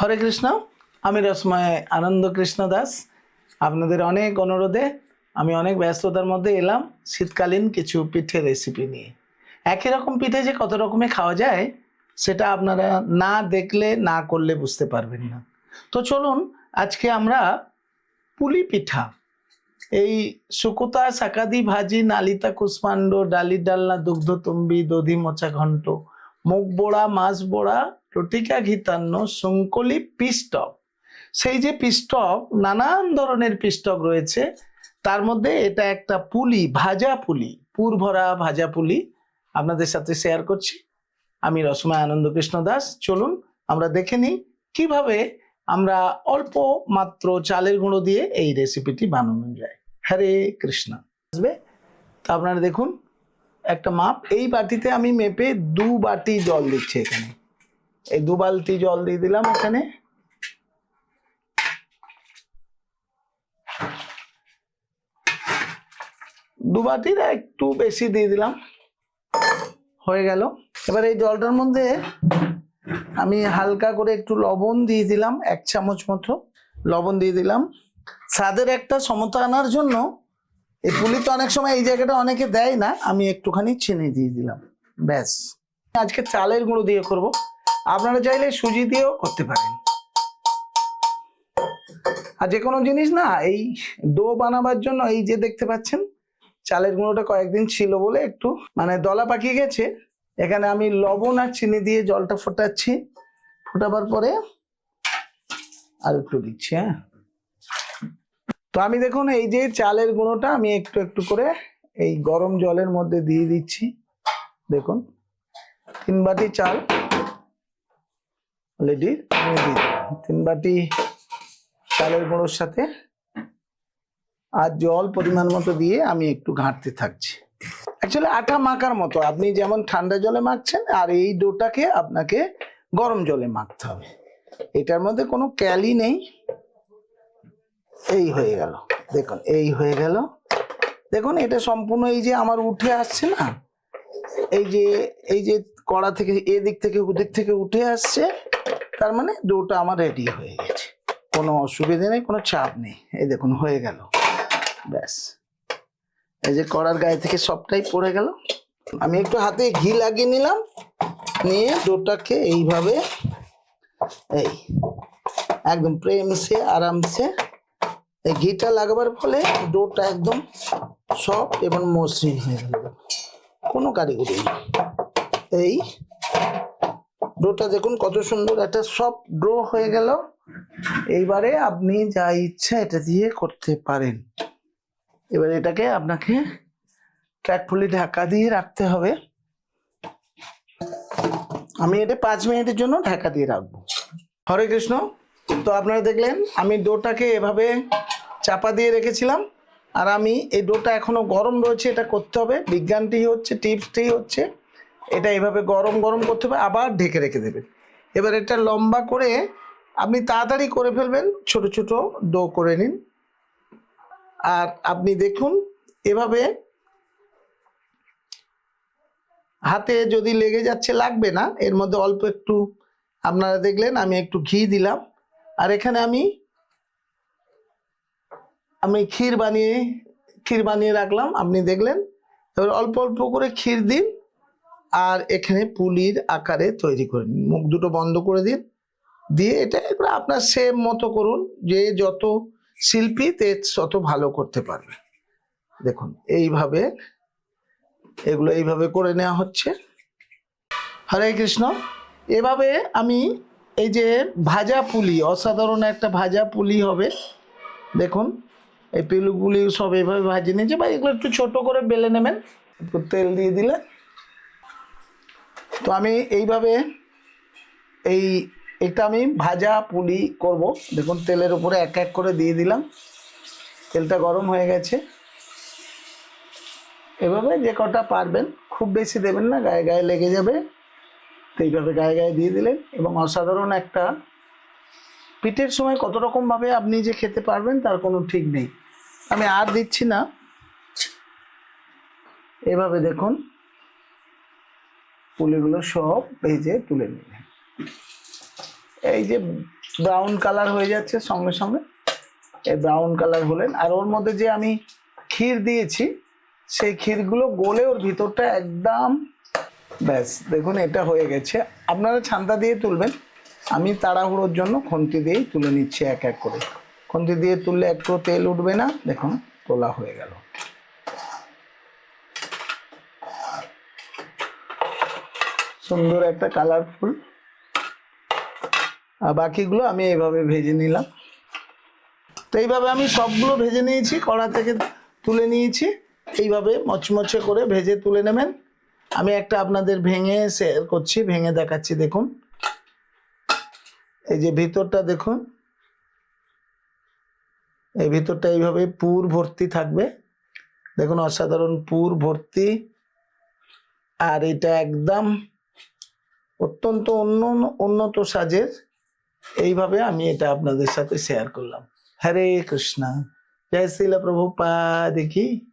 হরে কৃষ্ণ, আমি রসময় আনন্দ কৃষ্ণ দাস। আপনাদের অনেক অনুরোধে আমি অনেক ব্যস্ততার মধ্যে এলাম শীতকালীন কিছু পিঠে রেসিপি নিয়ে। একই রকম পিঠে যে কত রকমে খাওয়া যায়, সেটা আপনারা না দেখলে, না করলে বুঝতে পারবেন না। তো চলুন, আজকে আমরা পুলি পিঠা। এই শুকুতা সাকাদি ভাজি, নালিতা, কুষ্মাণ্ড ডালি ডালনা দুগ্ধ তুম্বি দধি মোচা ঘন্ট মুগ বোড়া, মাছ বোড়া লটিকা ঘিতান্ন শঙ্কলি পিস্টক সেই যে পিস্টক নানান ধরনের পিস্টক রয়েছে, তার মধ্যে এটা একটা পুলি, ভাজা পুলি পুর ভরা ভাজা পুলি আপনাদের সাথে শেয়ার করছি। আমি রসময় আনন্দ কৃষ্ণ দাস, চলুন আমরা দেখে নিই কীভাবে আমরা অল্প মাত্র চালের গুঁড়ো দিয়ে এই রেসিপিটি বানানো যায়। হরে কৃষ্ণ। আসবে? তো আপনারা দেখুন, একটা মাপ, এই বাটিতে আমি মেপে দু বাটি জল দিচ্ছি এখানে। এই দু বালতি জল দিয়ে দিলাম এখানে। দু বাটির একটু বেশি দিয়ে দিলাম। হয়ে গেল। এবার এই জলটার মধ্যে আমি হালকা করে একটু লবণ দিয়ে দিলাম, এক চামচ মতো লবণ দিয়ে দিলাম। স্বাদের একটা সমতা আনার জন্য এই পুলি তো অনেক সময় এই জায়গাটা অনেকে দেয় না, আমি একটুখানি চিনি দিয়ে দিলাম, ব্যাস। আজকে চালের গুঁড়ো দিয়ে করব। আপনারা চাইলে সুজি দিয়েও করতে পারেন। আর যে কোনো জিনিস না, এই ডো বানাবার জন্য এই যে দেখতে পাচ্ছেন, চালের গুঁড়োটা কয়েকদিন ছিল বলে একটু মানে দলা পাকিয়ে গেছে। এখানে আমি লবণ আর চিনি দিয়ে জলটা ফোটাচ্ছি। ফোটাবার পরে আর একটু দিচ্ছি হ্যাঁ। তো আমি দেখুন, এই যে চালের গুঁড়োটা আমি একটু একটু করে এই গরম জলের মধ্যে দিয়ে দিচ্ছি। দেখুন, তিন বাটি চাল। অলরেডি। তিন বাটি চালের গুঁড়োর সাথে আর জল পরিমাণ মতো দিয়ে আমি একটু ঘাঁটতে থাকছি। অ্যাকচুয়ালি আটা মাখার মতো। আপনি যেমন ঠান্ডা জলে মাখছেন, আর এই ডোটাকে আপনাকে গরম জলে মাখতে হবে। এটার মধ্যে কোনো ক্যালি নেই। এই হয়ে গেল। দেখুন, এই হয়ে গেল। দেখুন, এটা সম্পূর্ণ এই যে আমার উঠে আসছে না, এই যে এই যে কড়া থেকে এদিক থেকে ওদিক থেকে উঠে আসছে তার মানে ডোটা আমার রেডি হয়ে গেছে। কোনো অসুবিধে নেই, কোনো চাপ নেই। এই দেখুন, হয়ে গেল। ব্যাস। এই যে কড়ার গায়ে থেকে সবটাই পড়ে গেল। আমি একটু হাতে ঘি লাগিয়ে নিলাম। নিয়ে ডোটাকে এইভাবে এই একদম প্রেম সে আরাম এই ঘিটা লাগাবার ফলে ডোটা একদম সফট এবং মসৃণ হয়ে গেল। কোনো কারিগরি। এই ডোটা দেখুন, কত সুন্দর একটা সফট ডো হয়ে গেল। এইবারে আপনি যা ইচ্ছা এটা দিয়ে করতে পারেন। এবার এটাকে আপনাকে ক্যাটফুলি ঢাকা দিয়ে রাখতে হবে। আমি এটা পাঁচ মিনিটের জন্য ঢাকা দিয়ে রাখব। হরে কৃষ্ণ, তো আপনারা দেখলেন আমি ডোটাকে এভাবে চাপা দিয়ে রেখেছিলাম। আর আমি এই ডোটা এখনও গরম রয়েছে, এটা করতে হবে। বিজ্ঞানটি হচ্ছে, টিপসটি হচ্ছে এটা এভাবে গরম গরম করতে হবে, আবার ঢেকে রেখে দেবেন। এবার এটা লম্বা করে আপনি তাড়াতাড়ি করে ফেলবেন, ছোট ছোট ডো করে নিন। আর আপনি দেখুন, এভাবে হাতে যদি লেগে যাচ্ছে, লাগবে না। এর মধ্যে অল্প একটু, আপনারা দেখলেন, আমি একটু ঘি দিলাম। আর এখানে আমি আমি ক্ষীর বানিয়ে ক্ষীর বানিয়ে রাখলাম, আপনি দেখলেন। এবার অল্প অল্প করে ক্ষীর দিন। আর এখানে পুলির আকারে তৈরি করে নিন। মুখ দুটো বন্ধ করে দিন। দিয়ে এটা আপনার সেম মতো করুন যে যত শিল্পী তে তত ভালো করতে পারবে। দেখুন, এইভাবে, এগুলো এইভাবে করে নেওয়া হচ্ছে। হরে কৃষ্ণ। এভাবে আমি এই যে ভাজা পুলি, অসাধারণ একটা ভাজা পুলি হবে। দেখুন, এই পেলুগুলি সব এইভাবে ভাজে নিয়েছে। বা এগুলো একটু ছোট করে বেলে নেবেন। তেল দিয়ে দিলে তো আমি এইভাবে এই এটা আমি ভাজা পুলি করব। দেখুন, তেলের উপরে এক এক করে দিয়ে দিলাম। তেলটা গরম হয়ে গেছে। এভাবে যে কটা পারবেন, খুব বেশি দেবেন না, গায়ে গায়ে লেগে যাবে। তো এইভাবে গায়ে গায়ে দিয়ে দিলেন এবং অসাধারণ একটা পিঠের সময় কত রকম ভাবে আপনি যে খেতে পারবেন, তার কোনো ঠিক নেই। আমি আর দিচ্ছি না। এভাবে দেখুন। পুলিগুলো সব ভেজে তুলে নিলেন এই যে ব্রাউন কালার হয়ে যাচ্ছে সঙ্গে সঙ্গে। এই ব্রাউন কালার হলেন। আর ওর মধ্যে যে আমি ক্ষীর দিয়েছি, সেই ক্ষীরগুলো গলে ওর ভিতরটা একদম ব্যাস। দেখুন, এটা হয়ে গেছে। আপনারা ছান্তা দিয়ে তুলবেন। আমি তাড়াহুড়োর জন্য খন্তি দিয়েই তুলে নিচ্ছি এক এক করে। খন্তি দিয়ে তুললে একটু তেল উঠবে না। দেখুন, তোলা হয়ে গেল। সুন্দর একটা কালারফুল আর বাকিগুলো আমি এইভাবে ভেজে নিলাম। তো এইভাবে আমি সবগুলো ভেজে নিয়েছি, কড়া থেকে তুলে নিয়েছি। এইভাবে মচমচে করে ভেজে তুলে নেবেন। আমি একটা আপনাদের ভেঙে শেয়ার করছি, ভেঙে দেখাচ্ছি, দেখুন। এই যে ভিতরটা দেখুন। এই ভিতরটা এইভাবে পুর ভর্তি থাকবে। দেখুন, অসাধারণ পুর ভর্তি। আর এটা একদম অত্যন্ত অন্য উন্নত সাজের। এইভাবে আমি এটা আপনাদের সাথে শেয়ার করলাম। হরে কৃষ্ণা। জয় শ্রীলা প্রভু পা দেখি